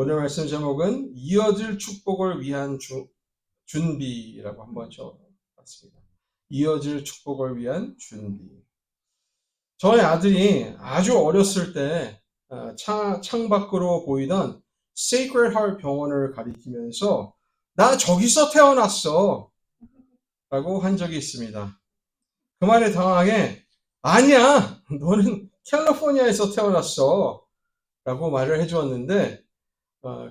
오늘 말씀 제목은 이어질 축복을 위한 주- 준비라고 한번 적어봤습니다. 이어질 축복을 위한 준비. 저희 아들이 아주 어렸을 때 어, 차- 창밖으로 보이던 Sacred Heart 병원을 가리키면서 나 저기서 태어났어 라고 한 적이 있습니다. 그 말에 당황해 아니야 너는 캘리포니아에서 태어났어 라고 말을 해주었는데 어,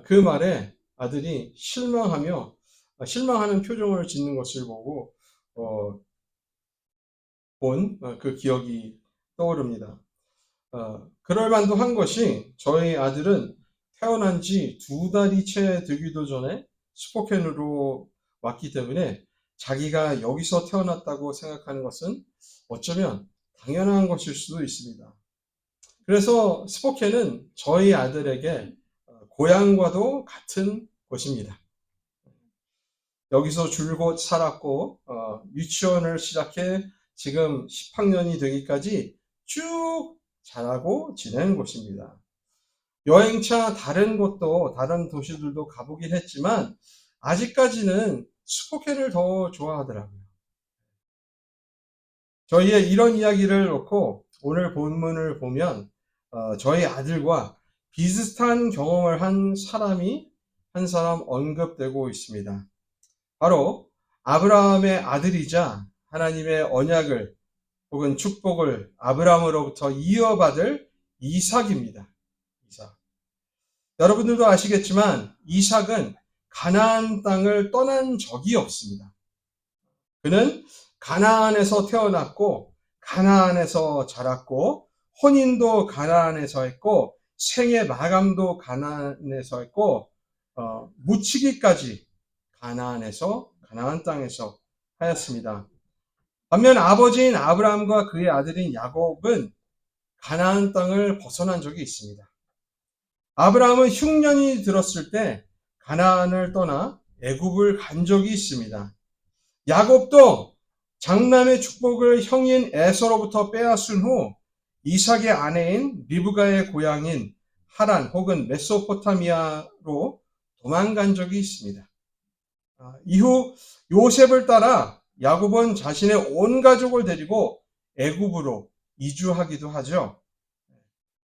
그 말에 아들이 실망하며 아, 실망하는 표정을 짓는 것을 보고 어, 본 그 기억이 떠오릅니다. 어, 그럴 만도 한 것이 저희 아들은 태어난 지 두 달이 채 되기도 전에 스포켄으로 왔기 때문에 자기가 여기서 태어났다고 생각하는 것은 어쩌면 당연한 것일 수도 있습니다. 그래서 스포켄은 저희 아들에게 어, 고향과도 같은 곳입니다. 여기서 줄곧 살았고 어, 유치원을 시작해 지금 10학년이 되기까지 쭉 자라고 지낸 곳입니다. 여행차 다른 곳도 다른 도시들도 가보긴 했지만 아직까지는 스포켄을 더 좋아하더라고요. 저희의 이런 이야기를 놓고 오늘 본문을 보면 어, 저희 아들과 비슷한 경험을 한 사람이 한 사람 언급되고 있습니다. 바로 아브라함의 아들이자 하나님의 언약을 혹은 축복을 아브라함으로부터 이어받을 이삭입니다. 이삭. 여러분들도 아시겠지만 이삭은 가나안 땅을 떠난 적이 없습니다. 그는 가나안에서 태어났고 가나안에서 자랐고 혼인도 가나안에서 했고 생애 마감도 가나안에서 했고 어, 묻히기까지 가나안에서 가나안 땅에서 하였습니다. 반면 아버지인 아브라함과 그의 아들인 야곱은 가나안 땅을 벗어난 적이 있습니다. 아브라함은 흉년이 들었을 때 가나안을 떠나 애굽을 간 적이 있습니다. 야곱도 장남의 축복을 형인 에서로부터 빼앗은 후 이삭의 아내인 리브가의 고향인 하란 혹은 메소포타미아로 도망간 적이 있습니다. 아, 이후 요셉을 따라 야곱은 자신의 온 가족을 데리고 애굽으로 이주하기도 하죠.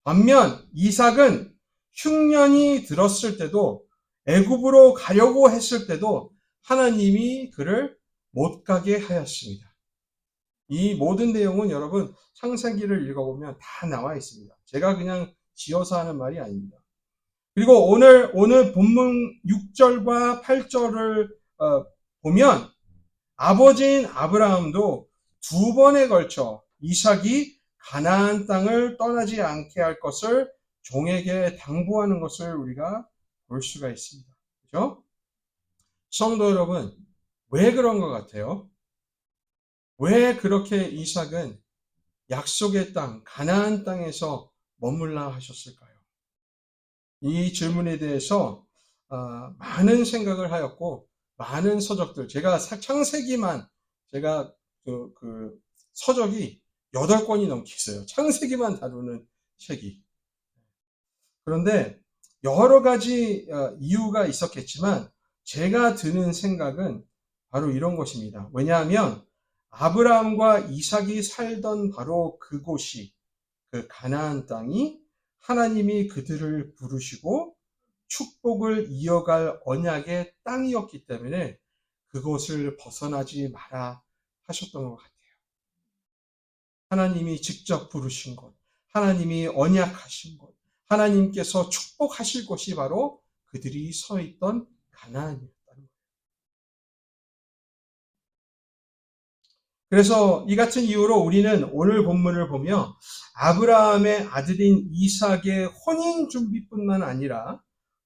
반면 이삭은 흉년이 들었을 때도 애굽으로 가려고 했을 때도 하나님이 그를 못 가게 하였습니다. 이 모든 내용은 여러분 창세기를 읽어보면 다 나와 있습니다. 제가 그냥 지어서 하는 말이 아닙니다. 그리고 오늘 오늘 본문 6절과 8절을 어, 보면 아버지인 아브라함도 두 번에 걸쳐 이삭이 가나안 땅을 떠나지 않게 할 것을 종에게 당부하는 것을 우리가 볼 수가 있습니다. 그죠? 성도 여러분, 왜 그런 것 같아요? 왜 그렇게 이삭은 약속의 땅, 가나안 땅에서 머물라 하셨을까요? 이 질문에 대해서 어, 많은 생각을 하였고 많은 서적들 제가 창세기만 제가 그, 그 서적이 8권이 넘게 있어요. 창세기만 다루는 책이. 그런데 여러 가지 어, 이유가 있었겠지만 제가 드는 생각은 바로 이런 것입니다. 왜냐하면 아브라함과 이삭이 살던 바로 그곳이 그 가나안 땅이 하나님이 그들을 부르시고 축복을 이어갈 언약의 땅이었기 때문에 그곳을 벗어나지 마라 하셨던 것 같아요. 하나님이 직접 부르신 곳, 하나님이 언약하신 곳, 하나님께서 축복하실 곳이 바로 그들이 서 있던 가나안이었다는 거예요. 그래서 이 같은 이유로 우리는 오늘 본문을 보며 아브라함의 아들인 이삭의 혼인 준비뿐만 아니라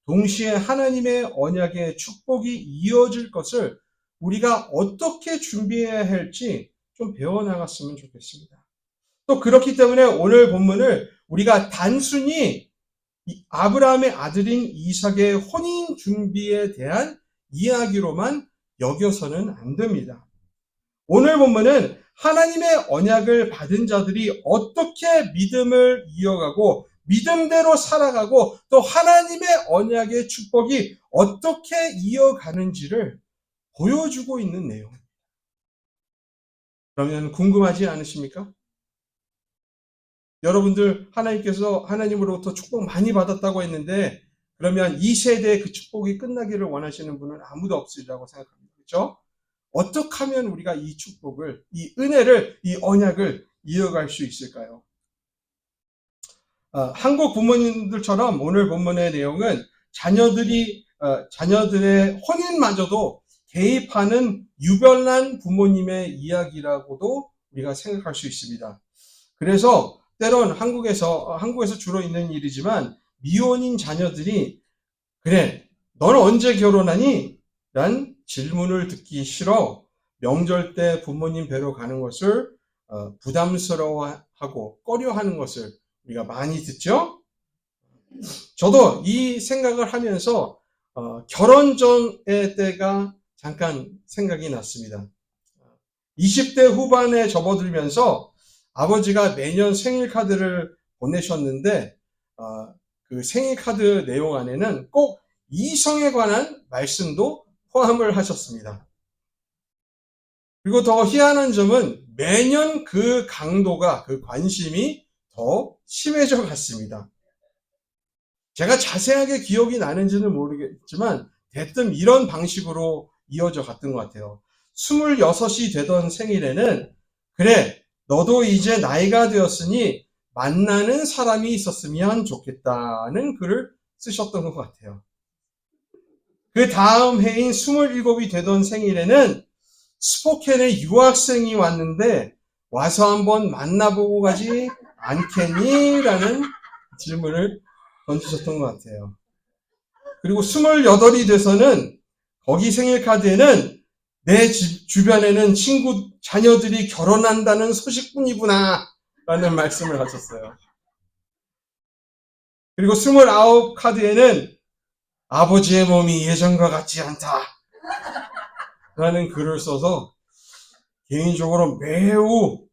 동시에 하나님의 언약의 축복이 이어질 것을 우리가 어떻게 준비해야 할지 좀 배워나갔으면 좋겠습니다. 또 그렇기 때문에 오늘 본문을 우리가 단순히 아브라함의 아들인 이삭의 혼인 준비에 대한 이야기로만 여겨서는 안 됩니다. 오늘 본문은 하나님의 언약을 받은 자들이 어떻게 믿음을 이어가고 믿음대로 살아가고 또 하나님의 언약의 축복이 어떻게 이어가는지를 보여주고 있는 내용. 그러면 궁금하지 않으십니까? 여러분들 하나님께서 하나님으로부터 축복 많이 받았다고 했는데 그러면 이 세대의 그 축복이 끝나기를 원하시는 분은 아무도 없으리라고 생각합니다. 그렇죠? 어떻게 하면 우리가 이 축복을, 이 은혜를, 이 언약을 이어갈 수 있을까요? 어, 한국 부모님들처럼 오늘 본문의 내용은 자녀들이 어, 자녀들의 혼인마저도 개입하는 유별난 부모님의 이야기라고도 우리가 생각할 수 있습니다. 그래서 때론 한국에서 어, 한국에서 주로 있는 일이지만 미혼인 자녀들이 그래 너는 언제 결혼하니? 란 질문을 듣기 싫어 명절 때 부모님 뵈러 가는 것을 어, 부담스러워하고 꺼려하는 것을 우리가 많이 듣죠. 저도 이 생각을 하면서 어, 결혼 전의 때가 잠깐 생각이 났습니다. 20대 후반에 접어들면서 아버지가 매년 생일 카드를 보내셨는데 어, 그 생일 카드 내용 안에는 꼭 이성에 관한 말씀도 포함을 하셨습니다. 그리고 더 희한한 점은 매년 그 강도가 그 관심이 더 심해져 갔습니다. 제가 자세하게 기억이 나는지는 모르겠지만 대뜸 이런 방식으로 이어져 갔던 것 같아요. 26이 되던 생일에는 그래 너도 이제 나이가 되었으니 만나는 사람이 있었으면 좋겠다는 글을 쓰셨던 것 같아요. 그 다음 해인 27이 되던 생일에는 스포켄에 유학생이 왔는데 와서 한번 만나보고 가지 않겠니? 라는 질문을 던지셨던 것 같아요. 그리고 28이 돼서는 거기 생일 카드에는 내집 주변에는 친구 자녀들이 결혼한다는 소식뿐이구나 라는 말씀을 하셨어요. 그리고 29 카드에는 아버지의 몸이 예전과 같지 않다 라는 글을 써서 개인적으로 매우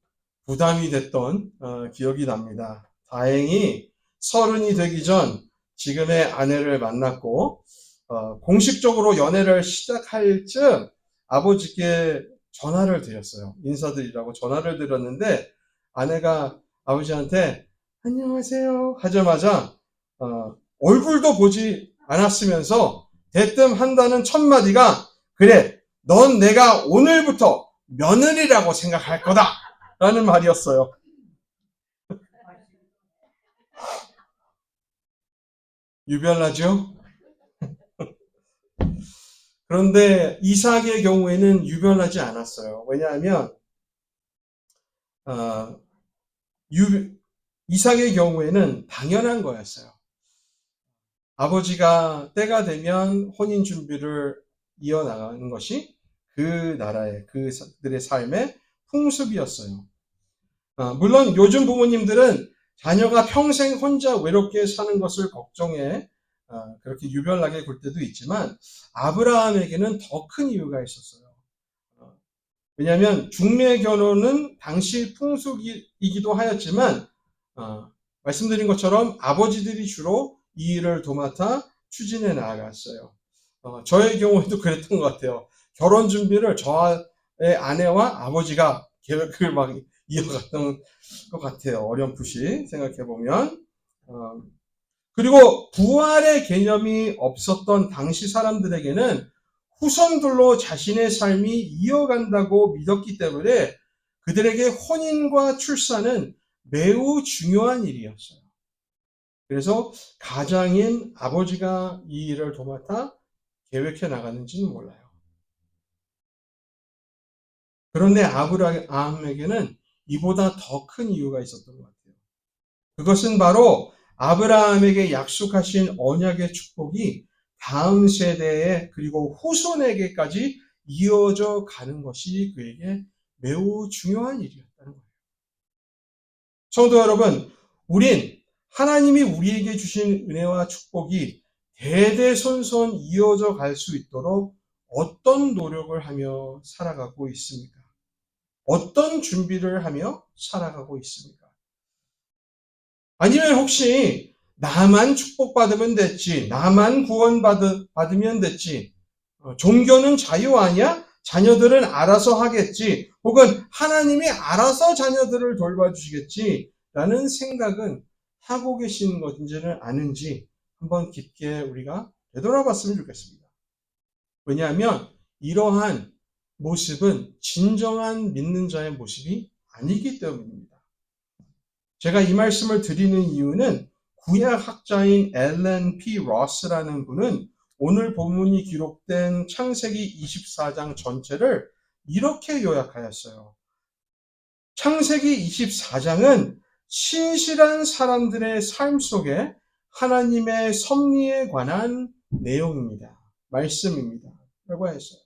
부담이 됐던 어, 기억이 납니다. 다행히 서른이 되기 전 지금의 아내를 만났고 어, 공식적으로 연애를 시작할 즈음 아버지께 전화를 드렸어요. 인사드리라고 전화를 드렸는데 아내가 아버지한테 안녕하세요 하자마자 어, 얼굴도 보지 않았으면서 대뜸 한다는 첫 마디가 그래 넌 내가 오늘부터 며느리라고 생각할 거다 라는 말이었어요. 유별나죠? 그런데 이삭의 경우에는 유별하지 않았어요. 왜냐하면 어, 유, 이삭의 경우에는 당연한 거였어요. 아버지가 때가 되면 혼인 준비를 이어나가는 것이 그 나라의 그들의 삶의 풍습이었어요. 어, 물론 요즘 부모님들은 자녀가 평생 혼자 외롭게 사는 것을 걱정해 어, 그렇게 유별나게 굴 때도 있지만 아브라함에게는 더 큰 이유가 있었어요. 어, 왜냐하면 중매 결혼은 당시 풍속이기도 하였지만 어, 말씀드린 것처럼 아버지들이 주로 이 일을 도맡아 추진해 나아갔어요. 저의 경우에도 그랬던 것 같아요. 결혼 준비를 저의 아내와 아버지가 계획을 막 이어갔던 것 같아요. 어렴풋이 생각해 보면. 그리고 부활의 개념이 없었던 당시 사람들에게는 후손들로 자신의 삶이 이어간다고 믿었기 때문에 그들에게 혼인과 출산은 매우 중요한 일이었어요. 그래서 가장인 아버지가 이 일을 도맡아 계획해 나가는지는 몰라요. 그런데 아브라함에게는 이보다 더 큰 이유가 있었던 것 같아요. 그것은 바로 아브라함에게 약속하신 언약의 축복이 다음 세대에 그리고 후손에게까지 이어져 가는 것이 그에게 매우 중요한 일이었다는 거예요. 성도 여러분, 우린 하나님이 우리에게 주신 은혜와 축복이 대대손손 이어져 갈 수 있도록 어떤 노력을 하며 살아가고 있습니까? 어떤 준비를 하며 살아가고 있습니까? 아니면 혹시 나만 축복받으면 됐지, 나만 구원받으면 됐지, 어, 종교는 자유 아니야? 자녀들은 알아서 하겠지, 혹은 하나님이 알아서 자녀들을 돌봐주시겠지, 라는 생각은 하고 계신 것인지는 아는지 한번 깊게 우리가 되돌아봤으면 좋겠습니다. 왜냐하면 이러한 모습은 진정한 믿는 자의 모습이 아니기 때문입니다. 제가 이 말씀을 드리는 이유는 구약 학자인 앨런 P. 로스라는 분은 오늘 본문이 기록된 창세기 24장 전체를 이렇게 요약하였어요. 창세기 24장은 신실한 사람들의 삶 속에 하나님의 섭리에 관한 내용입니다. 말씀입니다. 라고 했어요.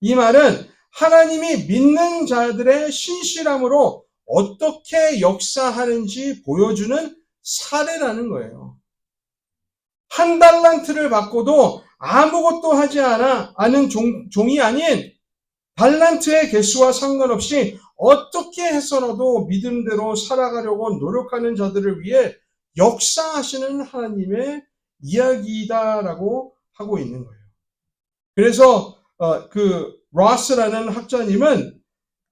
이 말은 하나님이 믿는 자들의 신실함으로 어떻게 역사하는지 보여주는 사례라는 거예요. 한 달란트를 받고도 아무것도 하지 않아 아는 종, 종이 아닌 달란트의 개수와 상관없이 어떻게 해서라도 믿음대로 살아가려고 노력하는 자들을 위해 역사하시는 하나님의 이야기다라고 하고 있는 거예요. 그래서 어, 그 로스라는 학자님은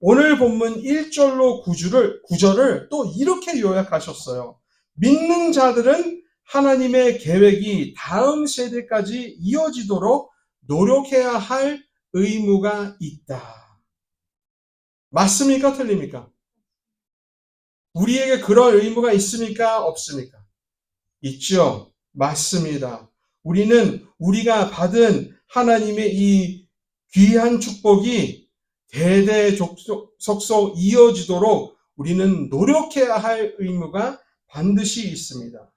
오늘 본문 1절로 9절을, 9절을 또 이렇게 요약하셨어요. 믿는 자들은 하나님의 계획이 다음 세대까지 이어지도록 노력해야 할 의무가 있다. 맞습니까? 틀립니까? 우리에게 그런 의무가 있습니까? 없습니까? 있죠. 맞습니다. 우리는 우리가 받은 하나님의 이 귀한 축복이 대대속속 이어지도록 우리는 노력해야 할 의무가 반드시 있습니다.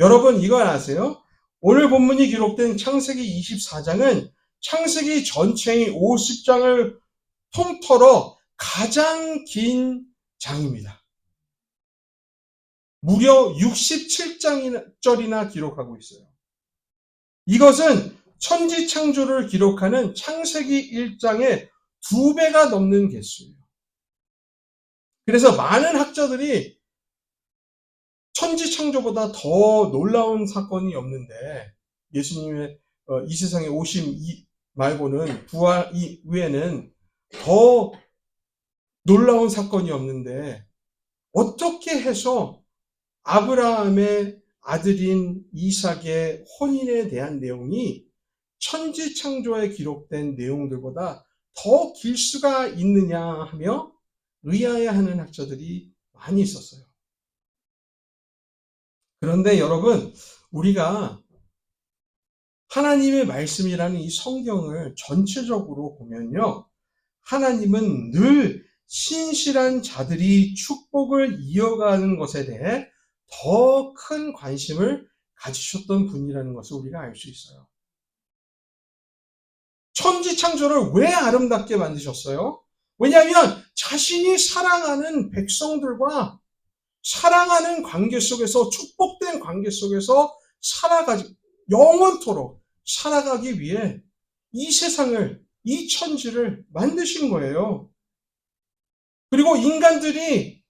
여러분 이걸 아세요? 오늘 본문이 기록된 창세기 24장은 창세기 전체의 50장을 통틀어 가장 긴 장입니다. 무려 67장이나 기록하고 있어요. 이것은 천지 창조를 기록하는 창세기 1장의 두 배가 넘는 개수예요. 그래서 많은 학자들이 천지 창조보다 더 놀라운 사건이 없는데 예수님의 어, 이 세상에 오심 말고는 부활 이외에는 더 놀라운 사건이 없는데 어떻게 해서 아브라함의 아들인 이삭의 혼인에 대한 내용이 천지 창조에 기록된 내용들보다 더 길 수가 있느냐 하며 의아해하는 학자들이 많이 있었어요. 그런데 여러분, 우리가 하나님의 말씀이라는 이 성경을 전체적으로 보면요. 하나님은 늘 신실한 자들이 축복을 이어가는 것에 대해 더 큰 관심을 가지셨던 분이라는 것을 우리가 알 수 있어요. 천지 창조를 왜 아름답게 만드셨어요? 왜냐하면 자신이 사랑하는 백성들과 사랑하는 관계 속에서 축복된 관계 속에서 살아가지 영원토록 살아가기 위해 이 세상을 이 천지를 만드신 거예요. 그리고 인간들이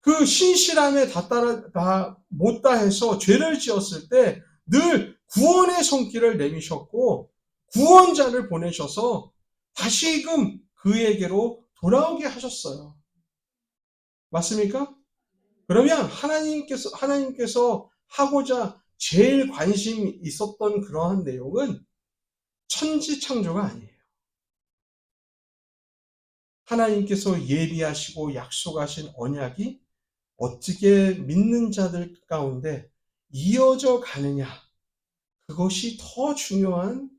그 신실함에 다 따라 다 못다 해서 죄를 지었을 때 늘 구원의 손길을 내미셨고 구원자를 보내셔서 다시금 그에게로 돌아오게 하셨어요. 맞습니까? 그러면 하나님께서 하나님께서 하고자 제일 관심이 있었던 그러한 내용은 천지 창조가 아니에요. 하나님께서 예비하시고 약속하신 언약이 어떻게 믿는 자들 가운데 이어져 가느냐. 그것이 더 중요한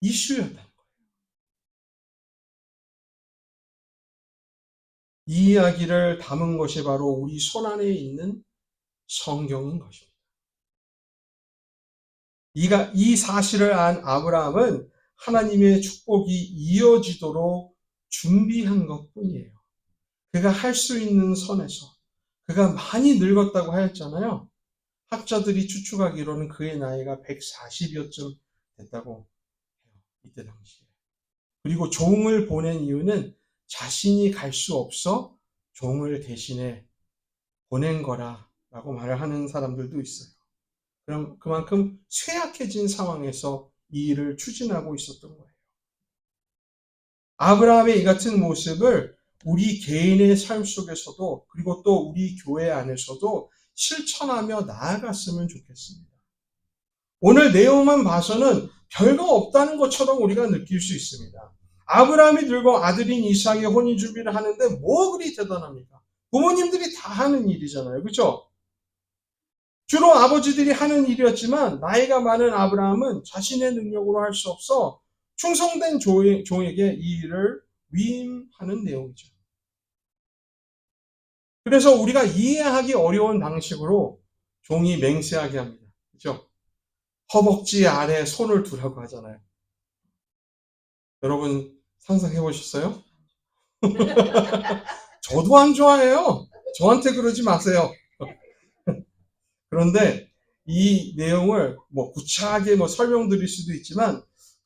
이슈였다는 거예요. 이 이야기를 담은 것이 바로 우리 손 안에 있는 성경인 것입니다. 이가, 이 사실을 안 아브라함은 하나님의 축복이 이어지도록 준비한 것 뿐이에요. 그가 할 수 있는 선에서 그가 많이 늙었다고 하였잖아요. 학자들이 추측하기로는 그의 나이가 140여쯤 됐다고 해요. 이때 당시에. 그리고 종을 보낸 이유는 자신이 갈 수 없어 종을 대신해 보낸 거라 라고 말을 하는 사람들도 있어요. 그럼 그만큼 쇠약해진 상황에서 이 일을 추진하고 있었던 거예요. 아브라함의 이 같은 모습을 우리 개인의 삶 속에서도 그리고 또 우리 교회 안에서도 실천하며 나아갔으면 좋겠습니다. 오늘 내용만 봐서는 별거 없다는 것처럼 우리가 느낄 수 있습니다. 아브라함이 들고 아들인 이삭의 혼인 준비를 하는데 뭐 그리 대단합니까? 부모님들이 다 하는 일이잖아요. 그렇죠? 주로 아버지들이 하는 일이었지만 나이가 많은 아브라함은 자신의 능력으로 할 수 없어 충성된 종에게 이 일을 위임하는 내용이죠. 그래서 우리가 이해하기 어려운 방식으로 종이 맹세하게 합니다. 그렇죠? 허벅지 아래 손을 두라고 하잖아요. 여러분 상상해 보셨어요? 저도 안 좋아해요. 저한테 그러지 마세요. 그런데 이 내용을 뭐 구차하게 뭐 설명드릴 수도 있지만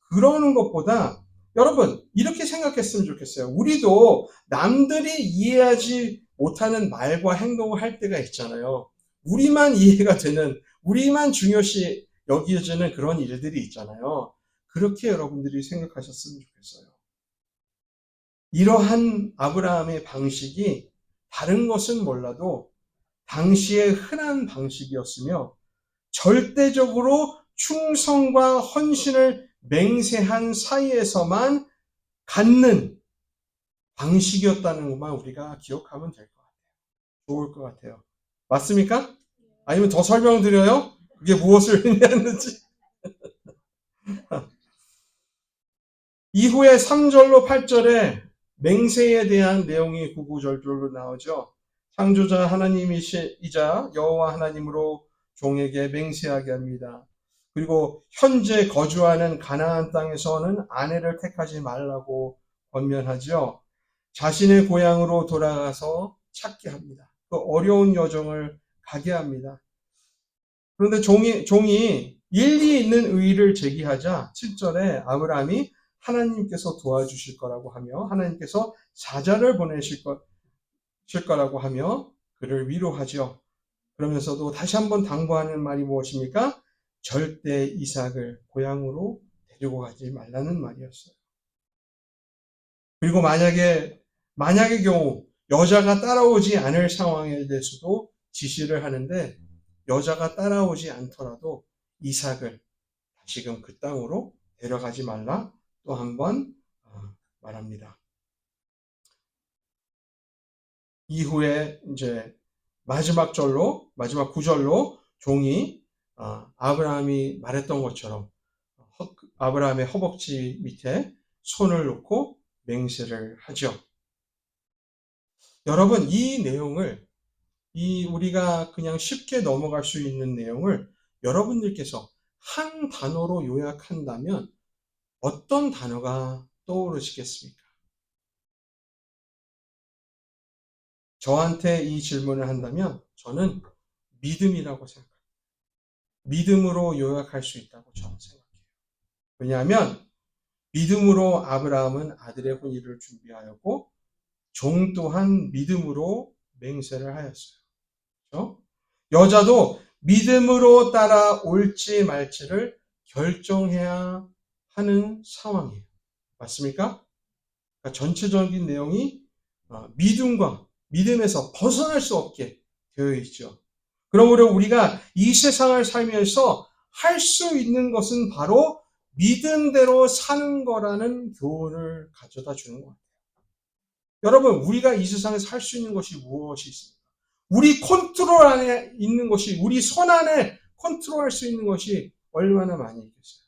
그러는 것보다 여러분 이렇게 생각했으면 좋겠어요. 우리도 남들이 이해하지 못하는 말과 행동을 할 때가 있잖아요. 우리만 이해가 되는, 우리만 중요시 여겨지는 그런 일들이 있잖아요. 그렇게 여러분들이 생각하셨으면 좋겠어요. 이러한 아브라함의 방식이 다른 것은 몰라도 당시의 흔한 방식이었으며 절대적으로 충성과 헌신을 맹세한 사이에서만 갖는 방식이었다는 것만 우리가 기억하면 될 것 같아요. 좋을 것 같아요. 맞습니까? 아니면 더 설명드려요? 그게 무엇을 의미하는지. 이후에 3절로 8절에 맹세에 대한 내용이 구구절절로 나오죠. 창조자 하나님이자 여호와 하나님으로 종에게 맹세하게 합니다. 그리고 현재 거주하는 가나안 땅에서는 아내를 택하지 말라고 권면하죠. 자신의 고향으로 돌아가서 찾게 합니다. 그 어려운 여정을 가게 합니다. 그런데 종이, 종이 일리 있는 의의를 제기하자 7절에 아브라함이 하나님께서 도와주실 거라고 하며 하나님께서 사자를 보내실 것, 거라고 하며 그를 위로하죠. 그러면서도 다시 한번 당부하는 말이 무엇입니까? 절대 이삭을 고향으로 데리고 가지 말라는 말이었어요. 그리고 만약에, 만약의 경우 여자가 따라오지 않을 상황에 대해서도 지시를 하는데 여자가 따라오지 않더라도 이삭을 다시금 그 땅으로 데려가지 말라 또 한번 어, 말합니다. 이후에 이제 마지막 절로 마지막 구절로 종이 어, 아브라함이 말했던 것처럼 아브라함의 허벅지 밑에 손을 놓고 맹세를 하죠. 여러분 이 내용을 이 우리가 그냥 쉽게 넘어갈 수 있는 내용을 여러분들께서 한 단어로 요약한다면 어떤 단어가 떠오르시겠습니까? 저한테 이 질문을 한다면 저는 믿음이라고 생각합니다. 믿음으로 요약할 수 있다고 저는 생각해요. 왜냐하면 믿음으로 아브라함은 아들의 혼인을 준비하였고 종 또한 믿음으로 맹세를 하였어요. 그렇죠? 여자도 믿음으로 따라 올지 말지를 결정해야 하는 상황이에요. 맞습니까? 그러니까 전체적인 내용이 어, 믿음과 믿음에서 벗어날 수 없게 되어 있죠. 그러므로 우리가 이 세상을 살면서 할 수 있는 것은 바로 믿음대로 사는 거라는 교훈을 가져다 주는 것 같아요. 여러분, 우리가 이 세상에서 할 수 있는 것이 무엇이 있습니까? 우리 컨트롤 안에 있는 것이, 우리 손 안에 컨트롤 할 수 있는 것이 얼마나 많이 있겠어요?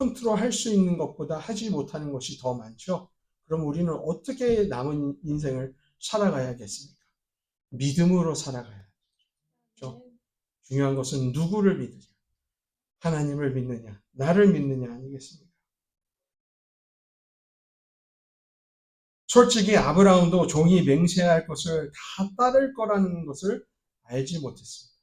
컨트롤 할 수 있는 것보다 하지 못하는 것이 더 많죠? 그럼 우리는 어떻게 남은 인생을 살아가야겠습니까? 믿음으로. 그렇죠? 중요한 것은 누구를 믿느냐? 하나님을 믿느냐? 나를 믿느냐 아니겠습니까? 솔직히 아브라함도 종이 맹세할 것을 다 따를 거라는 것을 알지 못했습니다.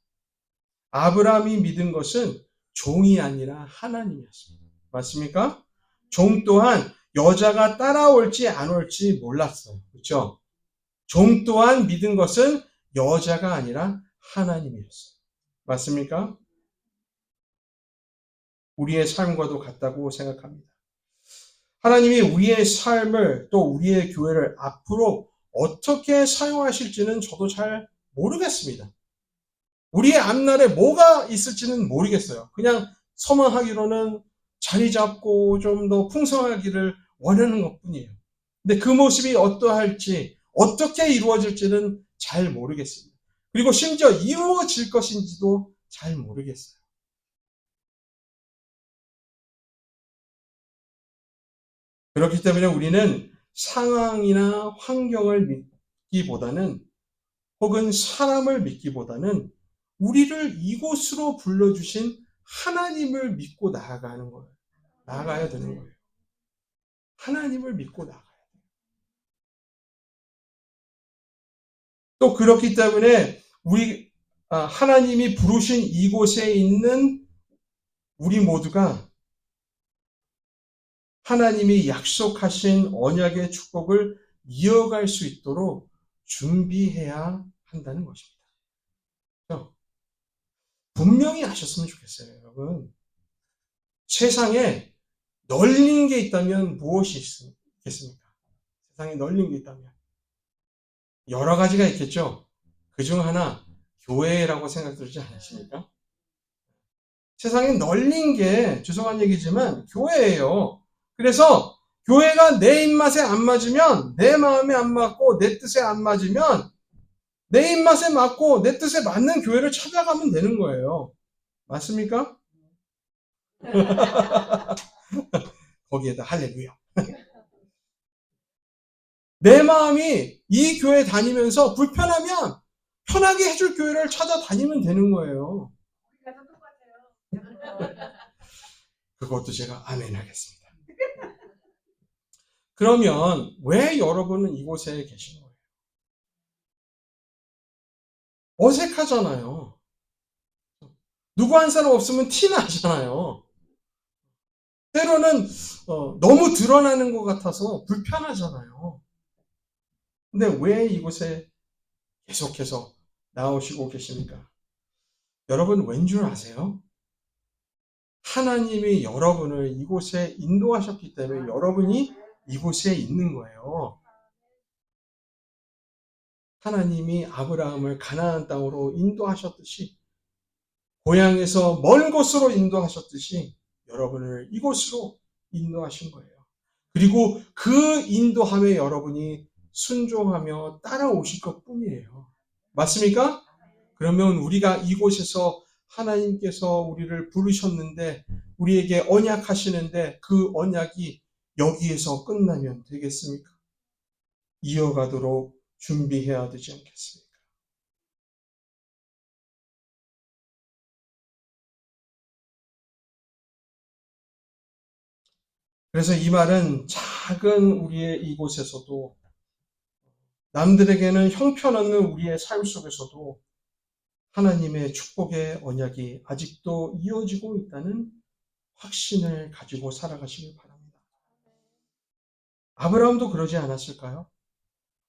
아브라함이 믿은 것은 종이 아니라 하나님이었습니다. 맞습니까? 종 또한 여자가 따라올지 안 올지 몰랐어요. 그렇죠? 종 또한 믿은 것은 여자가 아니라 하나님이었어요. 맞습니까? 우리의 삶과도 같다고 생각합니다. 하나님이 우리의 삶을 또 우리의 교회를 앞으로 어떻게 사용하실지는 저도 잘 모르겠습니다. 우리의 앞날에 뭐가 있을지는 모르겠어요. 그냥 소망하기로는 자리 잡고 좀 더 풍성하기를 원하는 것 뿐이에요. 근데 그 모습이 어떠할지, 어떻게 이루어질지는 잘 모르겠습니다. 그리고 심지어 이루어질 것인지도 잘 모르겠어요. 그렇기 때문에 우리는 상황이나 환경을 믿기보다는 혹은 사람을 믿기보다는 우리를 이곳으로 불러주신 하나님을 믿고 나아가는 거예요. 나아가야 되는 거예요. 하나님을 믿고 나가 또 그렇기 때문에 우리 아, 하나님이 부르신 이곳에 있는 우리 모두가 하나님이 약속하신 언약의 축복을 이어갈 수 있도록 준비해야 한다는 것입니다. 분명히 아셨으면 좋겠어요, 여러분. 세상에 널린 게 있다면 무엇이 있겠습니까? 세상에 널린 게 있다면. 여러 가지가 있겠죠? 그 중 하나, 교회라고 생각 들지 않으십니까? 세상에 널린 게, 죄송한 얘기지만, 교회예요. 그래서, 교회가 내 입맛에 안 맞으면, 내 마음에 안 맞고, 내 뜻에 안 맞으면, 내 입맛에 맞고, 내 뜻에 맞는 교회를 찾아가면 되는 거예요. 맞습니까? 거기에다 할렐루야. 내 마음이 이 교회 다니면서 불편하면 편하게 해줄 교회를 찾아다니면 되는 거예요. 그것도 제가 아멘 하겠습니다. 그러면 왜 여러분은 이곳에 계신 거예요? 어색하잖아요. 누구 한 사람 없으면 티 나잖아요. 때로는 어, 너무 드러나는 것 같아서 불편하잖아요. 근데 왜 이곳에 계속해서 나오시고 계십니까? 여러분 왠 줄 아세요? 하나님이 여러분을 이곳에 인도하셨기 때문에 여러분이 이곳에 있는 거예요. 하나님이 아브라함을 가나안 땅으로 인도하셨듯이 고향에서 먼 곳으로 인도하셨듯이 여러분을 이곳으로 인도하신 거예요. 그리고 그 인도함에 여러분이 순종하며 따라오실 것 뿐이에요. 맞습니까? 그러면 우리가 이곳에서 하나님께서 우리를 부르셨는데 우리에게 언약하시는데 그 언약이 여기에서 끝나면 되겠습니까? 이어가도록 준비해야 되지 않겠습니까? 그래서 이 말은 작은 우리의 이곳에서도 남들에게는 형편없는 우리의 삶 속에서도 하나님의 축복의 언약이 아직도 이어지고 있다는 확신을 가지고 살아가시길 바랍니다. 아브라함도 그러지 않았을까요?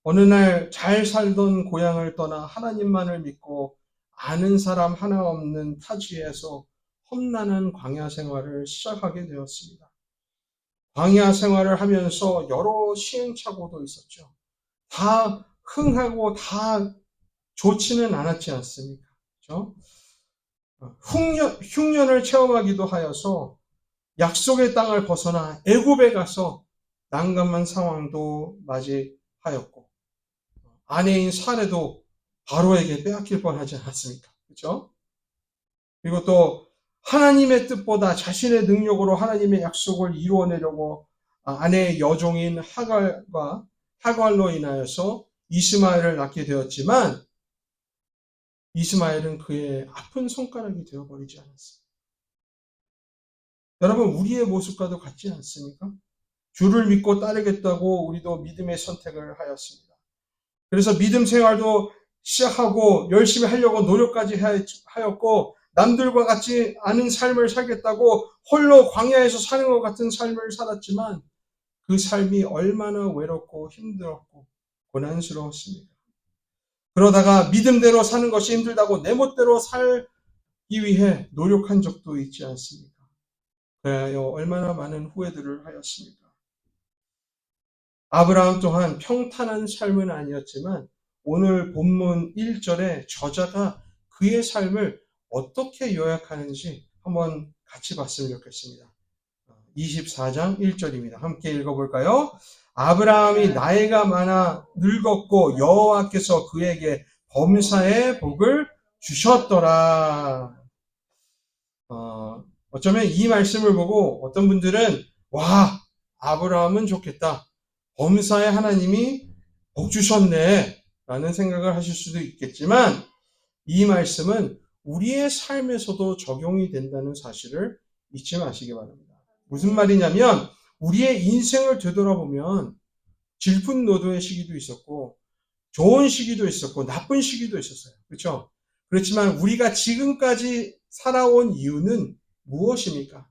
어느 날 잘 살던 고향을 떠나 하나님만을 믿고 아는 사람 하나 없는 타지에서 험난한 광야 생활을 시작하게 되었습니다. 광야 생활을 하면서 여러 시행착오도 있었죠. 다 흥하고 다 좋지는 않았지 않습니까? 그렇죠? 흉년, 흉년을 체험하기도 하여서 약속의 땅을 벗어나 애굽에 가서 난감한 상황도 맞이하였고 아내인 사례도 바로에게 빼앗길 뻔하지 않았습니까? 그렇죠? 그리고 또 하나님의 뜻보다 자신의 능력으로 하나님의 약속을 이루어내려고 아내의 여종인 하갈과 하갈로 인하여서 이스마엘을 낳게 되었지만 이스마엘은 그의 아픈 손가락이 되어버리지 않았습니다. 여러분 우리의 모습과도 같지 않습니까? 주를 믿고 따르겠다고 우리도 믿음의 선택을 하였습니다. 그래서 믿음 생활도 시작하고 열심히 하려고 노력까지 하였고 남들과 같지 않은 삶을 살겠다고 홀로 광야에서 사는 것 같은 삶을 살았지만 그 삶이 얼마나 외롭고 힘들었고 고난스러웠습니까? 그러다가 믿음대로 사는 것이 힘들다고 내 멋대로 살기 위해 노력한 적도 있지 않습니까? 그래요. 얼마나 많은 후회들을 하였습니까? 아브라함 또한 평탄한 삶은 아니었지만 오늘 본문 1절에 저자가 그의 삶을 어떻게 요약하는지 한번 같이 봤으면 좋겠습니다. 24장 1절입니다. 함께 읽어볼까요? 아브라함이 나이가 많아 늙었고 여호와께서 그에게 범사의 복을 주셨더라. 어, 어쩌면 이 말씀을 보고 어떤 분들은 와 아브라함은 좋겠다. 범사의 하나님이 복 주셨네 라는 생각을 하실 수도 있겠지만 이 말씀은 우리의 삶에서도 적용이 된다는 사실을 잊지 마시기 바랍니다. 무슨 말이냐면 우리의 인생을 되돌아보면 질풍노도의 시기도 있었고 좋은 시기도 있었고 나쁜 시기도 있었어요. 그렇죠? 그렇지만 우리가 지금까지 살아온 이유는 무엇입니까?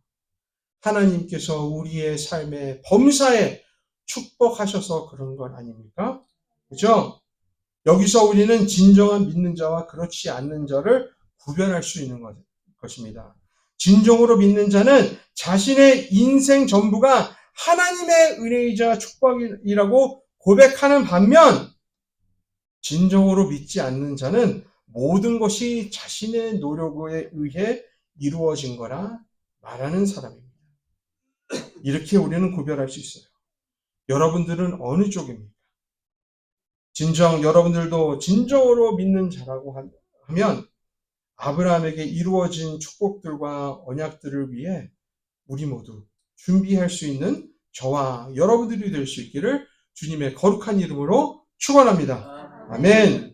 하나님께서 우리의 삶에 범사에 축복하셔서 그런 건 아닙니까? 그죠? 여기서 우리는 진정한 믿는 자와 그렇지 않는 자를 구별할 수 있는 것, 것입니다. 진정으로 믿는 자는 자신의 인생 전부가 하나님의 은혜이자 축복이라고 고백하는 반면, 진정으로 믿지 않는 자는 모든 것이 자신의 노력에 의해 이루어진 거라 말하는 사람입니다. 이렇게 우리는 구별할 수 있어요. 여러분들은 어느 쪽입니까? 진정 여러분들도 진정으로 믿는 자라고 하면 아브라함에게 이루어진 축복들과 언약들을 위해 우리 모두 준비할 수 있는 저와 여러분들이 될 수 있기를 주님의 거룩한 이름으로 축원합니다. 아멘.